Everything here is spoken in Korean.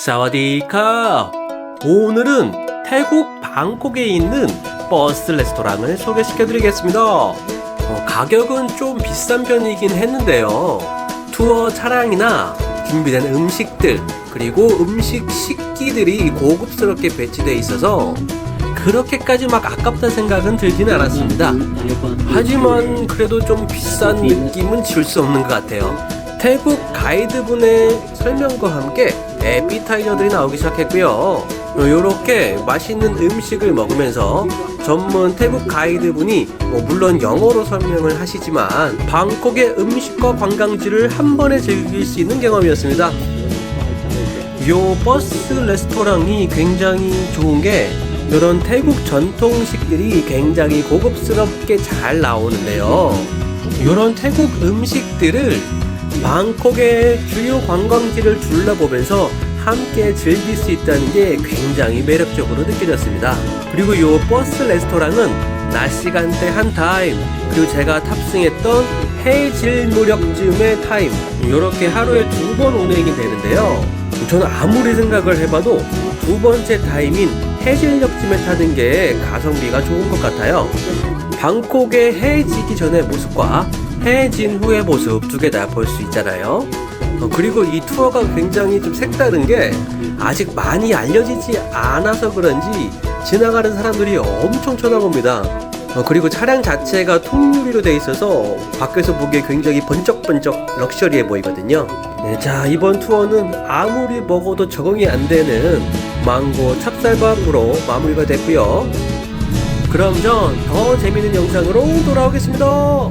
사와디카! 오늘은 태국 방콕에 있는 버스 레스토랑을 소개시켜 드리겠습니다. 어, 가격은 좀 비싼 편이긴 했는데요. 투어 차량이나 준비된 음식들, 그리고 음식 식기들이 고급스럽게 배치되어 있어서 그렇게까지 막 아깝다 생각은 들지는 않았습니다. 하지만 그래도 좀 비싼 느낌은 지울 수 없는 것 같아요. 태국 가이드분의 설명과 함께 에피타이저들이 나오기 시작했고요. 이렇게 맛있는 음식을 먹으면서 전문 태국 가이드분이 뭐 물론 영어로 설명을 하시지만 방콕의 음식과 관광지를 한 번에 즐길 수 있는 경험이었습니다. 요 버스 레스토랑이 굉장히 좋은 게 이런 태국 전통식들이 굉장히 고급스럽게 잘 나오는데요. 이런 태국 음식들을 방콕의 주요 관광지를 둘러보면서 함께 즐길 수 있다는 게 굉장히 매력적으로 느껴졌습니다. 그리고 이 버스 레스토랑은 낮 시간대 한 타임, 그리고 제가 탑승했던 해질 무렵쯤의 타임, 이렇게 하루에 두 번 운행이 되는데요. 저는 아무리 생각을 해봐도 두 번째 타임인 해질녘쯤에 타는 게 가성비가 좋은 것 같아요. 방콕의 해 지기 전의 모습과 해진 후의 모습 두 개 다 볼 수 있잖아요. 어, 그리고 이 투어가 굉장히 좀 색다른 게 아직 많이 알려지지 않아서 그런지 지나가는 사람들이 엄청 쳐다봅니다. 어, 그리고 차량 자체가 통유리로 돼 있어서 밖에서 보기에 굉장히 번쩍번쩍 럭셔리해 보이거든요. 네, 자 이번 투어는 아무리 먹어도 적응이 안 되는 망고 찹쌀밥으로 마무리가 됐고요. 그럼 전 더 재밌는 영상으로 돌아오겠습니다.